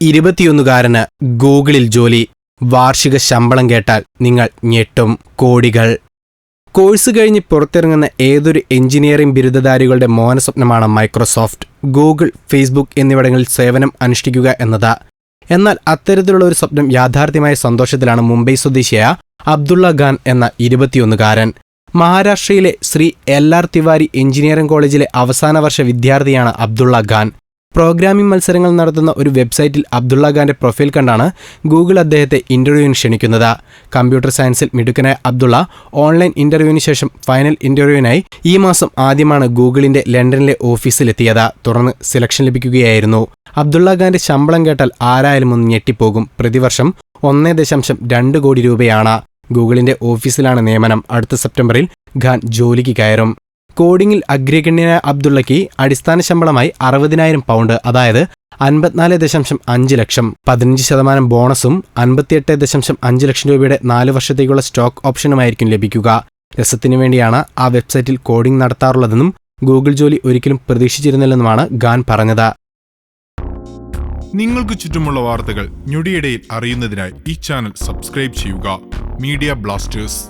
ഇരുപത്തിയൊന്നുകാരന് ഗൂഗിളിൽ ജോലി. വാർഷിക ശമ്പളം കേട്ടാൽ നിങ്ങൾ ഞെട്ടും കോടികൾ. കോഴ്സ് കഴിഞ്ഞ് പുറത്തിറങ്ങുന്ന ഏതൊരു എഞ്ചിനീയറിംഗ് ബിരുദധാരികളുടെ മോനസ്വപ്നമാണ് മൈക്രോസോഫ്റ്റ്. ഗൂഗിൾ ഫേസ്ബുക്ക് എന്നിവിടങ്ങളിൽ സേവനം അനുഷ്ഠിക്കുക എന്നത്. എന്നാൽ അത്തരത്തിലുള്ള ഒരു സ്വപ്നം യാഥാർത്ഥ്യമായ സന്തോഷത്തിലാണ് മുംബൈ സ്വദേശിയായ അബ്ദുള്ള ഖാൻ എന്ന ഇരുപത്തിയൊന്നുകാരൻ. മഹാരാഷ്ട്രയിലെ Shri L R Tiwari engineering കോളേജിലെ അവസാന വർഷ വിദ്യാർത്ഥിയാണ് അബ്ദുള്ള ഖാൻ. പ്രോഗ്രാമിംഗ് മത്സരങ്ങൾ നടത്തുന്ന ഒരു വെബ്സൈറ്റിൽ അബ്ദുള്ള ഖാന്റെ പ്രൊഫൈൽ കണ്ടാണ് ഗൂഗിൾ അദ്ദേഹത്തെ ഇന്റർവ്യൂവിന് ക്ഷണിക്കുന്നത്. കമ്പ്യൂട്ടർ സയൻസിൽ മിടുക്കനായ അബ്ദുള്ള ഓൺലൈൻ ഇന്റർവ്യൂവിന് ശേഷം ഫൈനൽ ഇന്റർവ്യൂവിനായി ഈ മാസം ആദ്യമാണ് ഗൂഗിളിന്റെ ലണ്ടനിലെ ഓഫീസിലെത്തിയത്. തുടർന്ന് സെലക്ഷൻ ലഭിക്കുകയായിരുന്നു. അബ്ദുള്ള ഖാന്റെ ശമ്പളം കേട്ടാൽ ആരായാലും ഒന്ന് ഞെട്ടിപ്പോകും. പ്രതിവർഷം ഒന്നേ ദശാംശം രണ്ട് കോടി രൂപയാണ് ഗൂഗിളിന്റെ ഓഫീസിലാണ് നിയമനം. അടുത്ത സെപ്റ്റംബറിൽ ഖാൻ ജോലിക്ക് കയറും. കോഡിംഗിൽ അഗ്രഗണ്യനായ അബ്ദുള്ളയ്ക്ക് അടിസ്ഥാന ശമ്പളമായി അറുപതിനായിരം പൗണ്ട് അതായത് അൻപത്തിനാല് ദശാംശം അഞ്ച് ലക്ഷം. പതിനഞ്ച് ശതമാനം ബോണസും അൻപത്തിയെട്ട് ദശാംശം അഞ്ച് ലക്ഷം രൂപയുടെ നാല് വർഷത്തേക്കുള്ള സ്റ്റോക്ക് ഓപ്ഷനുമായിരിക്കും ലഭിക്കുക. രസത്തിനു വേണ്ടിയാണ് ആ വെബ്സൈറ്റിൽ കോഡിംഗ് നടത്താറുള്ളതെന്നും ഗൂഗിൾ ജോലി ഒരിക്കലും പ്രതീക്ഷിച്ചിരുന്നില്ലെന്നുമാണ് ഖാൻ പറഞ്ഞത്. നിങ്ങൾക്ക് ചുറ്റുമുള്ള വാർത്തകൾ ഞൊടിയിടയിൽ അറിയുന്നതിനായി ഈ ചാനൽ സബ്സ്ക്രൈബ് ചെയ്യുക. Media blasters.